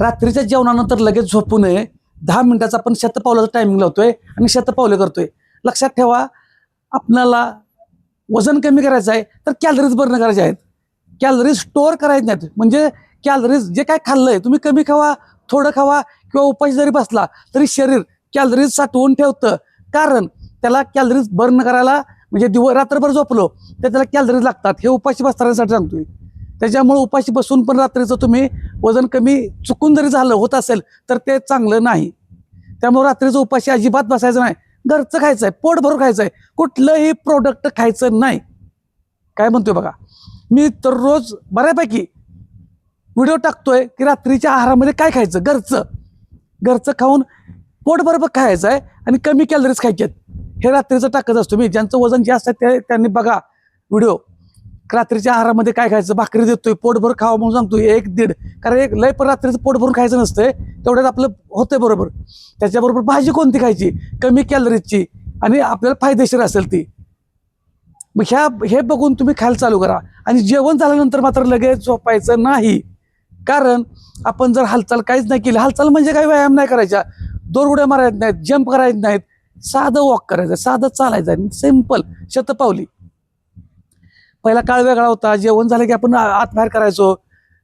रात्रीच्या जेवणानंतर लगेच झोपू नये. दहा मिनिटाचा आपण शतपावलाचा टायमिंग लावतोय आणि शतपावले करतोय. लक्षात ठेवा आपणाला वजन कमी करायचं आहे तर कॅलरीज बर्न करायचे आहेत. कॅलरीज स्टोअर करायचे नाहीत. म्हणजे कॅलरीज जे काय खाल्लंय तुम्ही कमी खावा थोडं खावा किंवा उपाशी जरी बसला तरी शरीर कॅलरीज साठवून ठेवतं. कारण त्याला कॅलरीज बर्न करायला म्हणजे दिव रात्रभर झोपलो तर त्याला कॅलरीज लागतात. हे उपाशी बसणाऱ्यांसाठी सांगतोय. त्याच्यामुळे उपाशी बसून पण रात्रीचं तुम्ही वजन कमी चुकून जरी झालं होत असेल तर ते चांगलं नाही. त्यामुळे रात्रीचं उपाशी अजिबात बसायचं नाही. घरचं खायचं आहे पोट भरून खायचं आहे कुठलंही प्रोडक्ट खायचं नाही. काय म्हणतोय बघा? मी तर रोज बऱ्यापैकी व्हिडिओ टाकतोय की रात्रीच्या आहारामध्ये काय खायचं? घरचं. घरचं खाऊन पोटभरभर खायचं आहे आणि कमी कॅलरीज खायचे हे रात्रीचं टाकत असतो मी. ज्यांचं वजन जास्त आहे ते त्यांनी बघा व्हिडिओ. रात्रीच्या आहारामध्ये काय खायचं? भाकरी देतोय पोटभर खावा म्हणून सांगतोय एक दीड. कारण एक लय पण रात्रीचं पोटभरून खायचं नसतंय तेवढ्यात आपलं होतंय बरोबर. त्याच्याबरोबर भाजी कोणती खायची? कमी कॅलरीजची. आणि आपल्याला फायदेशीर असेल ती. मग ह्या हे बघून तुम्ही खायला चालू करा. आणि जेवण झाल्यानंतर मात्र लगेच झोपायचं नाही. कारण आपण जर हालचाल काहीच नाही केली हालचाल म्हणजे काही व्यायाम नाही करायच्या दोर उड्या मारायच्या नाहीत जंप करायच नाहीत. साधं वॉक करायचं साधं चालायचं. सिंपल शतपावली. पहिला काळ वेगळा होता जेवण झालं की आपण आ- करायचो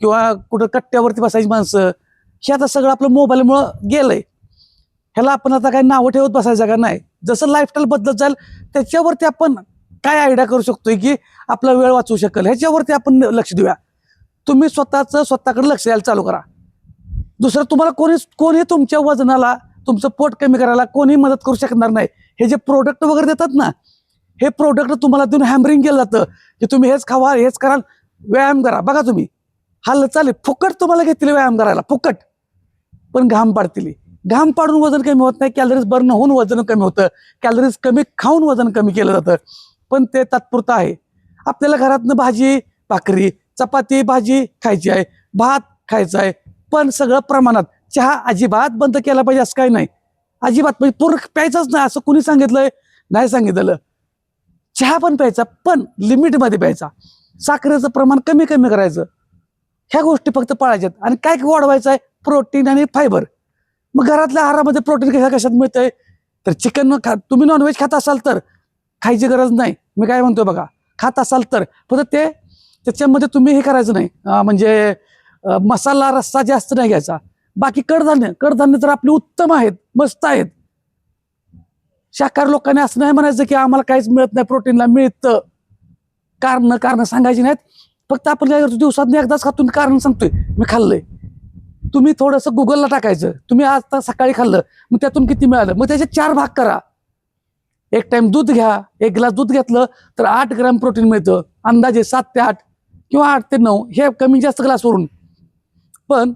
किंवा कुठं कट्ट्यावरती बसायची माणसं. हे आता सगळं आपलं मोबाईलमुळं गेलंय. ह्याला आपण आता काही नावं ठेवत बसायचं का? नाही. जसं लाईफस्टाईल बदलत जाईल त्याच्यावरती आपण काय आयडिया करू शकतोय की आपला वेळ वाचवू शकेल? ह्याच्यावरती आपण लक्ष देऊया. तुम्ही स्वतःचं स्वतःकडे लक्ष द्यायला चालू करा. दुसरं तुम्हाला कोणी कोणी तुमच्या वजनाला तुमचं पोट कमी करायला कोणी मदत करू शकणार नाही. हे जे प्रोडक्ट वगैरे देतात ना हे प्रोडक्ट तुम्हाला देऊन हॅमरिंग केलं जातं. की तुम्ही हेच खावा हेच कराल व्यायाम करा. बघा तुम्ही. हालचाल फुकट तुम्हाला घेतली व्यायाम करायला. फुकट. पण घाम पाडतील. घाम पाडून वजन कमी होत नाही. कॅलरीज बर्न होऊन वजन कमी होतं. कॅलरीज कमी खाऊन वजन कमी केलं जातं. पण ते तात्पुरतं आहे. आपल्याला घरातनं भाजी भाकरी चपाती भाजी खायची आहे. भात खायचा आहे. पण सगळं प्रमाणात चहा अजिबात बंद केला पाहिजे असं काही नाही. अजिबात म्हणजे पूर्ण प्यायचाच नाही असं कुणी सांगितलंय? नाही सांगितलं. चहा पण प्यायचा पण लिमिटमध्ये प्यायचा. साखरेचं प्रमाण कमी कमी करायचं. ह्या गोष्टी फक्त पाळायच्यात. आणि काय वाढवायचं आहे? प्रोटीन आणि फायबर. मग घरातल्या आहारामध्ये प्रोटीन कशा कशात मिळतंय? तर चिकन खा तुम्ही नॉनव्हेज खात असाल तर खायची गरज नाही. मी काय म्हणतो बघा? खात असाल तर. फक्त ते त्याच्यामध्ये तुम्ही हे करायचं नाही. म्हणजे मसाला रस्सा जास्त नाही घ्यायचा. बाकी कडधान्य कडधान्य तर आपले उत्तम आहेत मस्त आहेत. शाकाहार लोकांनी असं नाही म्हणायचं की आम्हाला काहीच मिळत नाही प्रोटीनला मिळतं. कारण कारण सांगायची नाहीत. फक्त आपण काय करतो दिवसात एकदाच खातो कारण सांगतोय मी खाल्लंय. तुम्ही थोडंसं गुगलला टाकायचं. तुम्ही आज तर सकाळी खाल्लं मग त्यातून किती मिळालं? मग त्याचे चार भाग करा. एक टाइम दूध घ्या एक ग्लास दूध घेतलं तर आठ ग्रॅम प्रोटीन मिळतं. अंदाजे सात ते आठ किंवा आठ ते नऊ हे कमी जास्त ग्लासवरून पण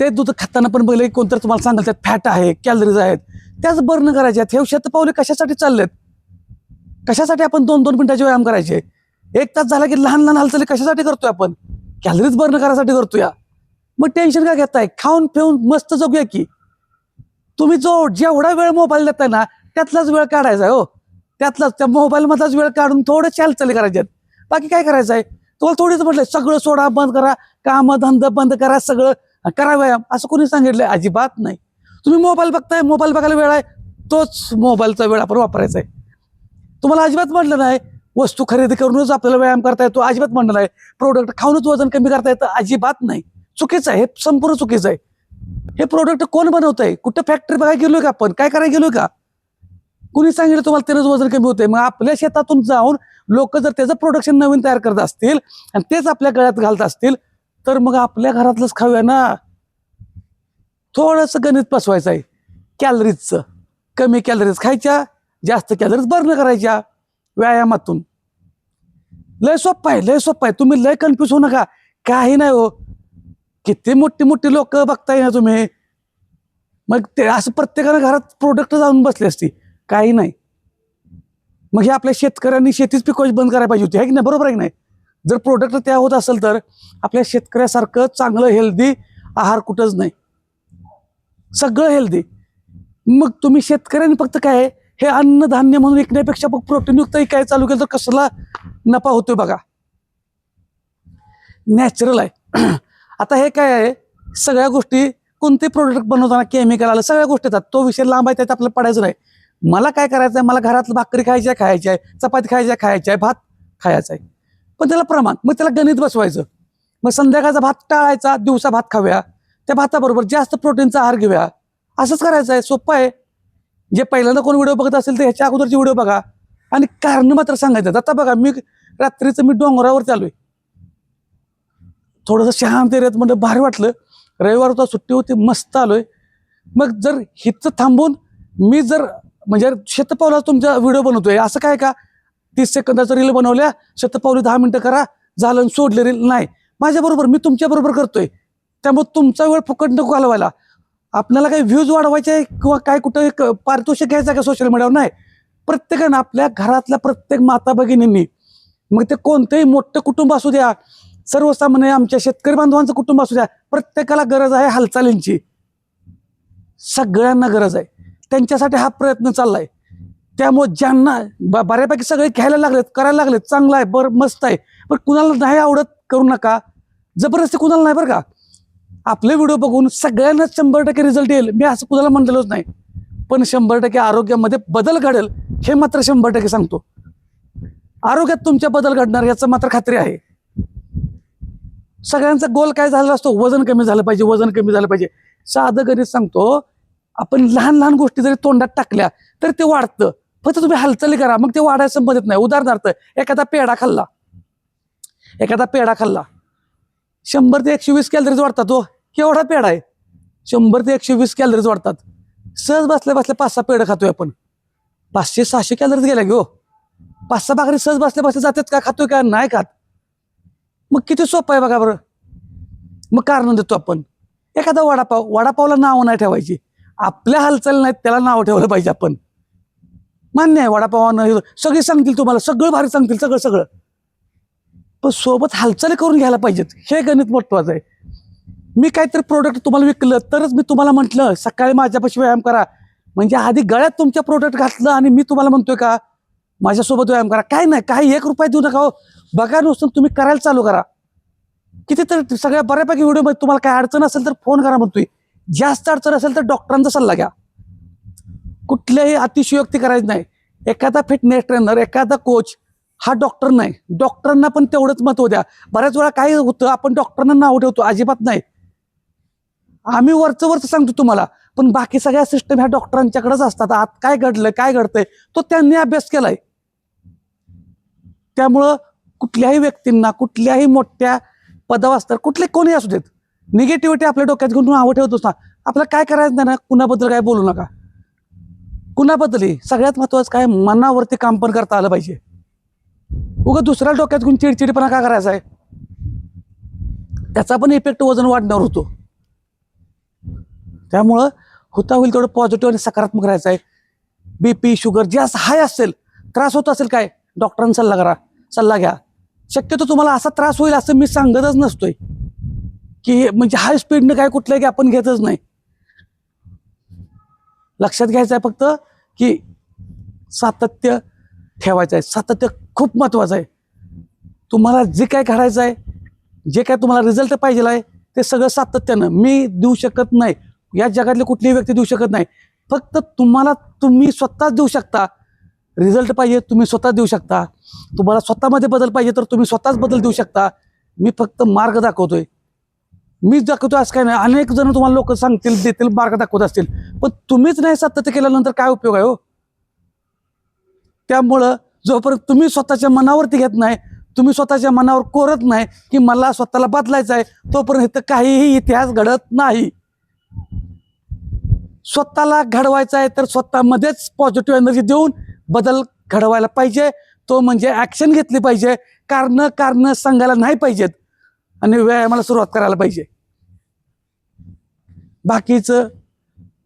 ते दूध खाताना पण बघलं कोणतर कोणतरी तुम्हाला सांगाल त्यात फॅट आहे कॅलरीज आहेत. त्याच बर्न करायचे आहेत. हे शतपावले कशासाठी चाललेत? कशासाठी आपण दोन दोन मिनिटाचे व्यायाम करायचे? एक तास झाला की लहान लहान हालचाली कशासाठी करतोय आपण? कॅलरीज बर्न करायसाठी करतोय. मग टेन्शन का घेताय? खाऊन पिऊन मस्त जगूया की. तुम्ही जो जेवढा वेळ मोबाईल देताय ना त्यातलाच वेळ काढायचा आहे हो. त्यातलाच त्या मोबाईल मधलाच वेळ काढून थोडं हालचाली करायच्यात बाकी काय करायचं आहे तुम्हाला थोडीच म्हटलंय सगळं सोडा बंद करा. कामं धंदा बंद करा सगळं. करा व्यायाम. असं कोणी सांगितलं अजिबात नाही. तुम्ही मोबाईल बघताय मोबाईल बघायला वेळ आहे. तोच मोबाईलचा वेळ आपण वापरायचा आहे. तुम्हाला अजिबात म्हटलं नाही वस्तू खरेदी करूनच आपल्याला व्यायाम करता येतो. अजिबात म्हणलं नाही. प्रोडक्ट खाऊनच वजन कमी करता येतं. अजिबात नाही. चुकीचं आहे. हे संपूर्ण चुकीचं आहे. हे प्रोडक्ट कोण बनवत आहे कुठं फॅक्टरी बघायला गेलोय का आपण? काय करायला गेलोय का? कुणी सांगितलं तुम्हाला त्यानंच वजन कमी होतंय? मग आपल्या शेतातून जाऊन लोक जर त्याचं प्रोडक्शन नवीन तयार करत असतील आणि तेच आपल्या गळ्यात घालत असतील तर मग आपल्या घरातलंच खाऊया ना. थोडंसं गणित बसवायचं आहे कॅलरीजचं कमी कॅलरीज खायच्या जास्त कॅलरीज बर्न करायच्या व्यायामातून. लय सोप्पा आहे लय सोप्पा आहे. तुम्ही लय कन्फ्यूज होऊ नका. काही नाही हो. किती मोठी मोठी लोक बघताय ना तुम्ही. मग ते असं प्रत्येकानं घरात प्रोडक्ट जाऊन बसली असती. काही नाही. मग हे आपल्या शेतकऱ्यांनी शेतीच पिकवायची बंद करायला पाहिजे होती. आहे की नाही? बरोबर आहे की नाही? जर प्रोडक्ट त्या होत असेल तर आपल्या शेतकऱ्यासारखं चांगलं हेल्दी आहार कुठंच नाही. सगळं हेल्दी मग तुम्ही शेतकऱ्यांनी फक्त काय हे अन्नधान्य म्हणून विकण्यापेक्षा मग प्रोटीनयुक्त काय चालू केलं तर कसला नफा होतोय बघा. नॅचरल आहे. आता हे काय आहे? सगळ्या गोष्टी कोणते प्रोडक्ट बनवताना केमिकल आलं सगळ्या गोष्टी येतात. तो विषय लांब आहे त्यात आपल्याला पडायचं नाही. मला काय करायचं आहे मला घरातलं भाकरी खायची आहे खायची आहे. चपाती खायची आहे खायची आहे. भात खायचा आहे. पण त्याला प्रमाण मग त्याला गणित बसवायचं. मग संध्याकाळचा भात टाळायचा दिवसा भात खाऊया त्या भाताबरोबर जास्त प्रोटीनचा आहार घेऊया असंच करायचं आहे. सोपं आहे. जे पहिल्यांदा कोण व्हिडिओ बघत असेल तर ह्याच्या अगोदरचे व्हिडिओ बघा. आणि कारण मात्र सांगायचं. आता बघा मी रात्रीचं मी डोंगरावर चालू थोडंसं शांत एरियात म्हणजे भारी वाटलं. रविवार होता सुट्टी होती मस्त आलोय. मग जर हिचं थांबून मी जर म्हणजे शेतपावला तुमचा व्हिडिओ बनवतोय असं काय का? तीस सेकंदाचं रील बनवल्या शतपावली दहा मिनिटं करा झालं सोडले रील नाही. माझ्याबरोबर मी तुमच्याबरोबर करतोय. त्यामुळे तुमचा वेळ फुकट नको घालवायला. आपल्याला काही व्ह्यूज वाढवायचे आहे किंवा काय कुठं एक पारितोषिक घ्यायचं का सोशल मीडियावर नाही. प्रत्येकानं आपल्या घरातल्या प्रत्येक माता भगिनींनी मग ते कोणतंही मोठं कुटुंब असू द्या सर्वसामान्य आमच्या शेतकरी बांधवांचं कुटुंब असू द्या प्रत्येकाला गरज आहे हालचालींची. सगळ्यांना गरज आहे. त्यांच्यासाठी हा प्रयत्न चाललाय. त्यामुळे ज्यांना ब- बऱ्यापैकी सगळे घ्यायला लागलेत करायला लागलेत चांगलं आहे बरं मस्त आहे. पण कुणाला नाही आवडत करू नका. जबरदस्ती कुणाला नाही बरं का. आपले व्हिडिओ बघून सगळ्यांनाच शंभर टक्के रिझल्ट येईल. मी असं कुणाला म्हणलेलोच नाही. पण शंभर टक्के आरोग्यामध्ये बदल घडेल हे मात्र शंभर टक्के सांगतो. आरोग्यात तुमच्या बदल घडणार याचं मात्र खात्री आहे. सगळ्यांचा गोल काय झालेला असतो? वजन कमी झालं पाहिजे वजन कमी झालं पाहिजे. साधं गणित सांगतो आपण लहान लहान गोष्टी जरी तोंडात टाकल्या तर ते वाढतं. फक्त तुम्ही हालचाली करा. मग ते वाढायचं मदत नाही. उदाहरणार्थ एखादा पेढा खाल्ला. एखादा पेढा खाल्ला. शंभर ते एकशे वीस कॅलरीज वाढतात तो केवढा पेढा आहे? शंभर ते एकशे वीस कॅलरीज वाढतात. सहज बसल्या बसल्या पाच सहा पेढं खातोय आपण. पाचशे सहाशे कॅलरीज गेल्या घेऊ हो. पाच सहा भाकरी सहज बसल्या बसल्या जातात का? खातोय का? नाही खात. मग किती सोपं आहे बघा बरं. मग कारण देतो आपण. एखादा वडापाव वडापावला नाव नाही ठेवायची. आपल्या हालचाल नाहीत त्याला नाव ठेवलं पाहिजे आपण. मान्य आहे वडापावानं सगळे सांगतील तुम्हाला सगळं भारी सांगतील सगळं सगळं. पण सोबत हालचाली करून घ्यायला पाहिजेत. हे गणित महत्वाचं आहे. मी काहीतरी प्रोडक्ट तुम्हाला विकलं तरच मी तुम्हाला म्हटलं सकाळी माझ्यापाशी व्यायाम करा. म्हणजे आधी गळ्यात तुमच्या प्रोडक्ट घातलं आणि मी तुम्हाला म्हणतोय का माझ्यासोबत व्यायाम करा. काय नाही काही एक रुपया देऊ नका हो. बघा नुसतं तुम्ही करायला चालू करा. कितीतरी सगळ्या बऱ्यापैकी व्हिडिओमध्ये तुम्हाला काय अडचण असेल तर फोन करा म्हणतोय. जास्त अडचण असेल तर डॉक्टरांचा सल्ला घ्या. कुठल्याही अतिशयोक्ती करायची नाही. एखादा फिटनेस ट्रेनर एखादा कोच हा डॉक्टर नाही. डॉक्टरांना पण तेवढंच महत्त्व द्या. बऱ्याच वेळा काय होतं आपण डॉक्टरांना नाव ठेवतो अजिबात नाही. आम्ही वरचं वरचं सांगतो तुम्हाला पण बाकी सगळ्या सिस्टम ह्या डॉक्टरांच्याकडेच असतात. आत काय घडलं काय घडतंय तो त्यांनी अभ्यास केलाय. त्यामुळं कुठल्याही व्यक्तींना कुठल्याही मोठ्या पदावर असतात कुठले कोणी असू देत निगेटिव्हिटी आपल्या डोक्यात घेऊन नावं ठेवतोच ना. आपल्याला काय करायचं नाही ना कुणाबद्दल काय बोलू नका. कुणाबद्दल सगळ्यात महत्वाचं काय? मनावरती काम पण करता आलं पाहिजे. उगा दुसऱ्या डोक्यात घेऊन चिडचिडपणा का करायचा आहे? त्याचा पण इफेक्ट वजन वाढणार होतो. त्यामुळं होता होईल तेवढं पॉझिटिव्ह आणि सकारात्मक राहायचं आहे. बीपी शुगर जास्त हाय असेल त्रास होत असेल काय? डॉक्टरांचा सल्ला करा. सल्ला घ्या. शक्यतो तुम्हाला असा त्रास होईल असं मी सांगतच नसतोय. की म्हणजे हाय स्पीडनं काय कुठलं की आपण घेतच नाही. लक्षात घ्यायचं आहे फक्त की सातत्य ठेवायचं आहे. सातत्य खूप महत्त्वाचं आहे. तुम्हाला जे काय करायचं आहे जे काय तुम्हाला रिझल्ट पाहिजे आहे ते सगळं सातत्यानं. मी देऊ शकत नाही. या जगातली कुठलीही व्यक्ती देऊ शकत नाही. फक्त तुम्हाला तुम्ही स्वतःच देऊ शकता. रिझल्ट पाहिजे तुम्ही स्वतः देऊ शकता. तुम्हाला स्वतःमध्ये बदल पाहिजे तर तुम्ही स्वतःच बदल देऊ शकता. मी फक्त मार्ग दाखवतोय. मीच दाखवतो असं काय नाही. अनेक जण तुम्हाला लोक सांगतील देतील मार्ग दाखवत असतील. पण तुम्हीच नाही सातत्य केल्यानंतर काय उपयोग आहे हो? त्यामुळं जोपर्यंत तुम्ही स्वतःच्या मनावरती घेत नाही तुम्ही स्वतःच्या मनावर कोरत नाही की मला स्वतःला बदलायचं आहे तोपर्यंत इथं काहीही इतिहास घडत नाही. स्वतःला घडवायचा आहे तर स्वतःमध्येच पॉझिटिव्ह एनर्जी देऊन बदल घडवायला पाहिजे. तो म्हणजे ॲक्शन घेतली पाहिजे. कारण कारण सांगायला नाही पाहिजेत. आणि व्यायामाला सुरुवात करायला पाहिजे. बाकीचं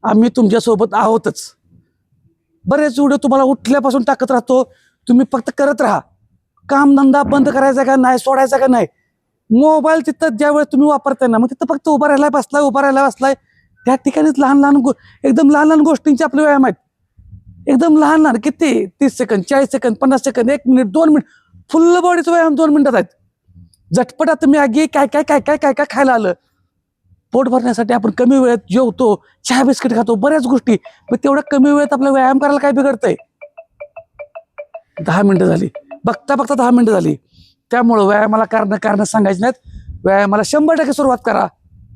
आम्ही तुमच्यासोबत आहोतच. बरेच व्हिडिओ तुम्हाला उठल्यापासून टाकत राहतो. तुम्ही फक्त करत राहा. कामधंदा बंद करायचा का नाही सोडायचा का नाही? मोबाईल तिथं ज्यावेळेस तुम्ही वापरताय ना मग तिथं फक्त उभा राहायला बसलाय उभा राहायला बसलाय. त्या ठिकाणीच लहान लहान गो एकदम लहान लहान गोष्टींचे आपले व्यायाम आहेत. एकदम लहान लहान किती? तीस सेकंद चाळीस सेकंद पन्नास सेकंद एक मिनिट दोन मिनिट. फुल्ल बॉडीचा व्यायाम दोन मिनिटात आहेत. झटपट आता मी काय काय काय काय काय काय खायला आलं? पोट भरण्यासाठी आपण कमी वेळेत जेवतो चहा बिस्किट खातो बऱ्याच गोष्टी. पण तेवढ्या कमी वेळेत आपला व्यायाम करायला काय बिघडतंय? दहा मिनिटं झाली. बघता बघता दहा मिनिटं झाली. त्यामुळं व्यायामाला कारण कारण सांगायची नाहीत. व्यायामाला शंभर टक्के सुरुवात करा.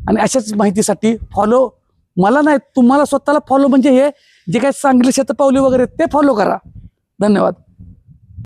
आणि अशाच माहितीसाठी फॉलो मला नाही तुम्हाला स्वतःला फॉलो म्हणजे हे जे काही चांगले शतपावली वगैरे ते फॉलो करा. धन्यवाद.